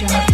jungle.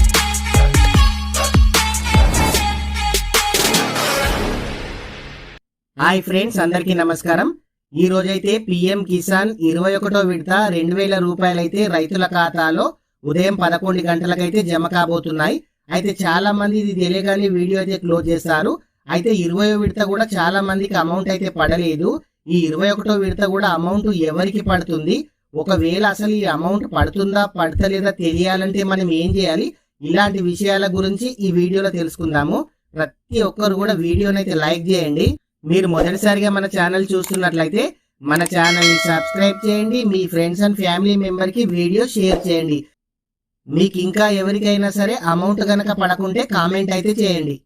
Hi friends అందరికీ నమస్కారం. ఈ రోజైతే పిఎం కిసాన్ ఇరవై ఒకటో విడత రెండు వేల రూపాయలైతే రైతుల ఖాతాలో ఉదయం పదకొండు గంటలకైతే జమ కాబోతున్నాయి. అయితే చాలా మంది ఇది తెలియగానే వీడియో అయితే క్లోజ్ చేస్తారు. అయితే ఇరవై విడత కూడా చాలా మందికి అమౌంట్ అయితే పడలేదు. ఈ ఇరవై ఒకటో విడత కూడా అమౌంట్ ఎవరికి పడుతుంది? ఒకవేళ అసలు ఈ అమౌంట్ పడుతుందా పడతలేదా తెలియాలంటే మనం ఏం చేయాలి? ఇలాంటి విషయాల గురించి ఈ వీడియోలో తెలుసుకుందాము. ప్రతి ఒక్కరు కూడా వీడియోనైతే లైక్ చేయండి. మీరు మొదటిసారిగా మన ఛానల్ చూస్తున్నట్లయితే మన ఛానల్ని సబ్స్క్రైబ్ చేయండి. మీ ఫ్రెండ్స్ అండ్ ఫ్యామిలీ మెంబర్కి వీడియో షేర్ చేయండి. మీకు ఇంకా ఎవరికైనా సరే అమౌంట్ కనుక పడకుంటే కామెంట్ అయితే చేయండి.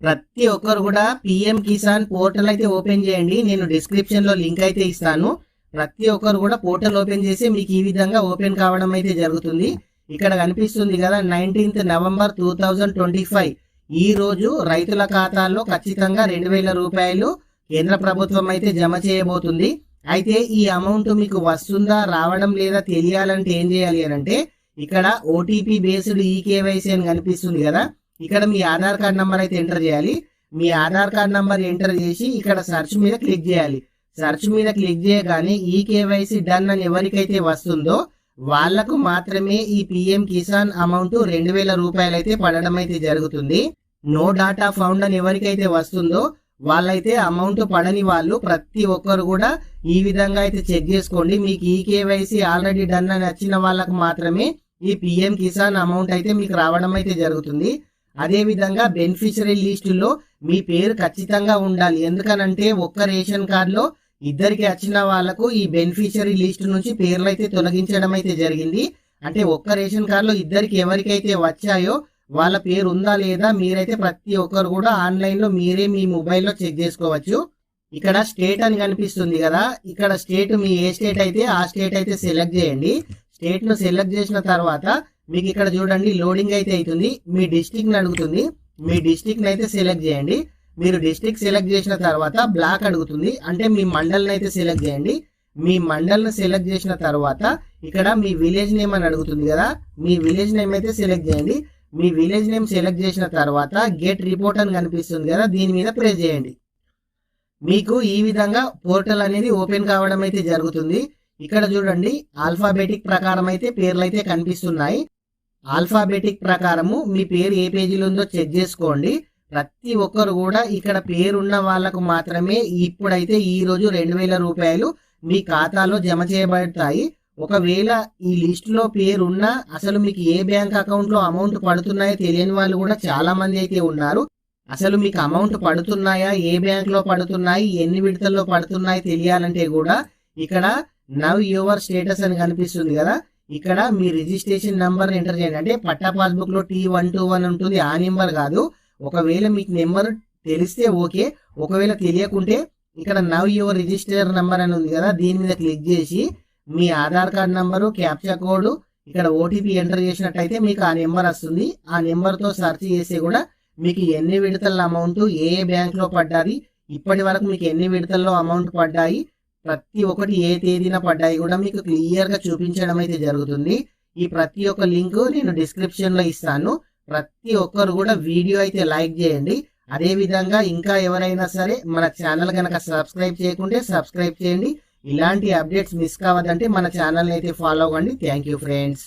ప్రతి ఒక్కరు కూడా పిఎం కిసాన్ పోర్టల్ అయితే ఓపెన్ చేయండి. నేను డిస్క్రిప్షన్లో లింక్ అయితే ఇస్తాను. ప్రతి ఒక్కరు కూడా పోర్టల్ ఓపెన్ చేసి మీకు ఈ విధంగా ఓపెన్ కావడం అయితే జరుగుతుంది. ఇక్కడ కనిపిస్తుంది కదా nineteenth November two thousand twenty five. ఈ రోజు రైతుల ఖాతాల్లో ఖచ్చితంగా రెండు వేల రూపాయలు కేంద్ర ప్రభుత్వం అయితే జమ చేయబోతుంది. అయితే ఈ అమౌంట్ మీకు వస్తుందా రావడం లేదా తెలియాలంటే ఏం చేయాలి అని అంటే ఇక్కడ ఓటీపీ బేస్డ్ ఈ కేవైసీ అని కనిపిస్తుంది కదా ఇక్కడ మీ ఆధార్ కార్డ్ నంబర్ అయితే ఎంటర్ చేయాలి. మీ ఆధార్ కార్డ్ నంబర్ ఎంటర్ చేసి ఇక్కడ సెర్చ్ మీద క్లిక్ చేయాలి. సెర్చ్ మీద క్లిక్ చేయగానే ఈ కేవైసీ డన్ అని ఎవరికైతే వస్తుందో వాళ్ళకు మాత్రమే ఈ పిఎం కిసాన్ అమౌంట్ రెండు వేల రూపాయలైతే పడడం అయితే జరుగుతుంది. నో డాటా ఫౌండ్ అని ఎవరికైతే వస్తుందో వాళ్ళైతే అమౌంట్ పడని వాళ్ళు ప్రతి ఒక్కరు కూడా ఈ విధంగా అయితే చెక్ చేసుకోండి. మీకు ఈ కేవైసీ ఆల్రెడీ డన్ అని వచ్చిన వాళ్ళకు మాత్రమే ఈ పిఎం కిసాన్ అమౌంట్ అయితే మీకు రావడం అయితే జరుగుతుంది. అదే విధంగా బెనిఫిషరీ లిస్టులో మీ పేరు ఖచ్చితంగా ఉండాలి. ఎందుకనంటే ఒక్క రేషన్ కార్డులో ఇద్దరికి వచ్చిన వాళ్ళకు ఈ బెనిఫిషరీ లిస్ట్ నుంచి పేర్లు అయితే తొలగించడం అయితే జరిగింది. అంటే ఒక్క రేషన్ కార్డులో ఇద్దరికి ఎవరికైతే వచ్చాయో వాళ్ళ పేరు ఉందా లేదా మీరైతే ప్రతి ఒక్కరు కూడా ఆన్లైన్లో మీరే మీ మొబైల్లో చెక్ చేసుకోవచ్చు. ఇక్కడ స్టేట్ అని కనిపిస్తుంది కదా ఇక్కడ స్టేట్ మీ ఏ స్టేట్ అయితే ఆ స్టేట్ అయితే సెలెక్ట్ చేయండి. స్టేట్ను సెలెక్ట్ చేసిన తర్వాత మీకు ఇక్కడ చూడండి లోడింగ్ అయితే అవుతుంది. మీ డిస్టిక్ని అడుగుతుంది. మీ డిస్టిక్ని అయితే సెలెక్ట్ చేయండి. మీరు డిస్టిక్ సెలెక్ట్ చేసిన తర్వాత బ్లాక్ అడుగుతుంది. అంటే మీ మండల్ని అయితే సెలెక్ట్ చేయండి. మీ మండల్ని సెలెక్ట్ చేసిన తర్వాత ఇక్కడ మీ విలేజ్ నేమ్ అని అడుగుతుంది కదా. మీ విలేజ్ నేమ్ అయితే సెలెక్ట్ చేయండి. మీ విలేజ్ నేమ్ సెలెక్ట్ చేసిన తర్వాత గెట్ రిపోర్ట్ అని కనిపిస్తుంది కదా దీని మీద ప్రెస్ చేయండి. మీకు ఈ విధంగా పోర్టల్ అనేది ఓపెన్ కావడం అయితే జరుగుతుంది. ఇక్కడ చూడండి ఆల్ఫాబెటిక్ ప్రకారం అయితే పేర్లు అయితే కనిపిస్తున్నాయి. ఆల్ఫాబెటిక్ ప్రకారము మీ పేరు ఏ పేజీలో ఉందో చెక్ చేసుకోండి. ప్రతి ఒక్కరు కూడా ఇక్కడ పేరున్న వాళ్ళకు మాత్రమే ఇప్పుడైతే ఈ రోజు రెండు వేల రూపాయలు మీ ఖాతాలో జమ చేయబడతాయి. ఒకవేళ ఈ లిస్టులో పేరున్నా అసలు మీకు ఏ బ్యాంక్ అకౌంట్లో అమౌంట్ పడుతున్నాయో తెలియని వాళ్ళు కూడా చాలా మంది అయితే ఉన్నారు. అసలు మీకు అమౌంట్ పడుతున్నాయా? ఏ బ్యాంక్లో పడుతున్నాయి? ఎన్ని విడతల్లో పడుతున్నాయి తెలియాలంటే కూడా ఇక్కడ నవ్ యువర్ స్టేటస్ అని కనిపిస్తుంది కదా. ఇక్కడ మీ రిజిస్ట్రేషన్ నెంబర్ ఎంటర్ చేయండి. అంటే పట్టా పాస్బుక్లో టీ వన్ టూ వన్ ఉంటుంది. ఆ నెంబర్ కాదు. ఒకవేళ మీకు నెంబర్ తెలిస్తే ఓకే ఒకవేళ తెలియకుంటే ఇక్కడ నవ్ యువర్ రిజిస్టర్ నెంబర్ అని ఉంది కదా దీని మీద క్లిక్ చేసి మీ Aadhaar card number captcha code ఇక్కడ ఓటీపీ ఎంటర్ చేసినట్టయితే మీకు ఆ నెంబర్ వస్తుంది. ఆ నెంబర్తో సెర్చ్ చేసి కూడా మీకు ఎన్ని విడతల అమౌంట్ ఏ ఏ బ్యాంక్ పడ్డాది ఇప్పటి వరకు మీకు ఎన్ని విడతల్లో అమౌంట్ పడ్డాయి ప్రతి ఒక్కటి ఏ తేదీన పడ్డాయి కూడా మీకు క్లియర్గా చూపించడం అయితే జరుగుతుంది. ఈ ప్రతి ఒక్క లింక్ నేను డిస్క్రిప్షన్లో ఇస్తాను. ప్రతి ఒక్కరు కూడా వీడియో అయితే లైక్ చేయండి. అదే విధంగా ఇంకా ఎవరైనా సరే మన ఛానల్ కనుక సబ్స్క్రైబ్ చేయకుంటే సబ్స్క్రైబ్ చేయండి. ఇలాంటి అప్డేట్స్ మిస్ కావద్దంటే మన ఛానల్ని అయితే ఫాలో అవ్వండి. Thank you friends.